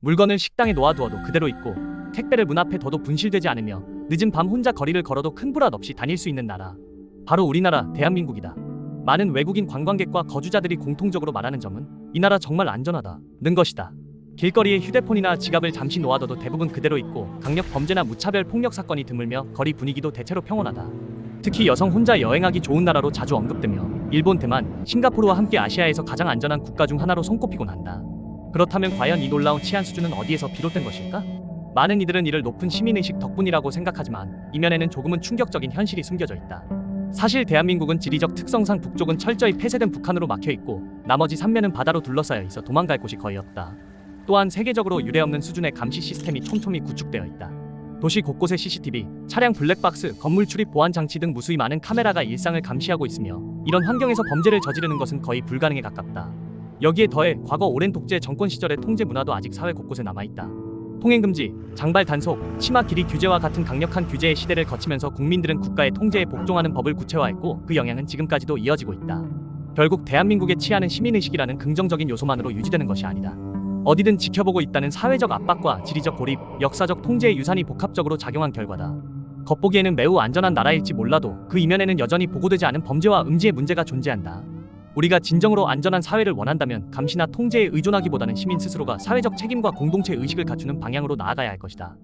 물건을 식당에 놓아두어도 그대로 있고 택배를 문 앞에 둬도 분실되지 않으며 늦은 밤 혼자 거리를 걸어도 큰 불안 없이 다닐 수 있는 나라. 바로 우리나라 대한민국이다. 많은 외국인 관광객과 거주자들이 공통적으로 말하는 점은 이 나라 정말 안전하다 는 것이다. 길거리에 휴대폰이나 지갑을 잠시 놓아둬도 대부분 그대로 있고 강력 범죄나 무차별 폭력 사건이 드물며 거리 분위기도 대체로 평온하다. 특히 여성 혼자 여행하기 좋은 나라로 자주 언급되며 일본, 대만, 싱가포르와 함께 아시아에서 가장 안전한 국가 중 하나로 손꼽히곤 한다. 그렇다면 과연 이 놀라운 치안 수준은 어디에서 비롯된 것일까? 많은 이들은 이를 높은 시민의식 덕분이라고 생각하지만 이면에는 조금은 충격적인 현실이 숨겨져 있다. 사실 대한민국은 지리적 특성상 북쪽은 철저히 폐쇄된 북한으로 막혀 있고 나머지 삼면은 바다로 둘러싸여 있어 도망갈 곳이 거의 없다. 또한 세계적으로 유례없는 수준의 감시 시스템이 촘촘히 구축되어 있다. 도시 곳곳에 CCTV, 차량 블랙박스, 건물 출입 보안 장치 등 무수히 많은 카메라가 일상을 감시하고 있으며 이런 환경에서 범죄를 저지르는 것은 거의 불가능에 가깝다. 여기에 더해 과거 오랜 독재 정권 시절의 통제 문화도 아직 사회 곳곳에 남아 있다. 통행 금지, 장발 단속, 치마 길이 규제와 같은 강력한 규제의 시대를 거치면서 국민들은 국가의 통제에 복종하는 법을 구체화했고 그 영향은 지금까지도 이어지고 있다. 결국 대한민국의 치안은 시민의식이라는 긍정적인 요소만으로 유지되는 것이 아니다. 어디든 지켜보고 있다는 사회적 압박과 지리적 고립, 역사적 통제의 유산이 복합적으로 작용한 결과다. 겉보기에는 매우 안전한 나라일지 몰라도 그 이면에는 여전히 보고되지 않은 범죄와 음지의 문제가 존재한다. 우리가 진정으로 안전한 사회를 원한다면 감시나 통제에 의존하기보다는 시민 스스로가 사회적 책임과 공동체 의식을 갖추는 방향으로 나아가야 할 것이다.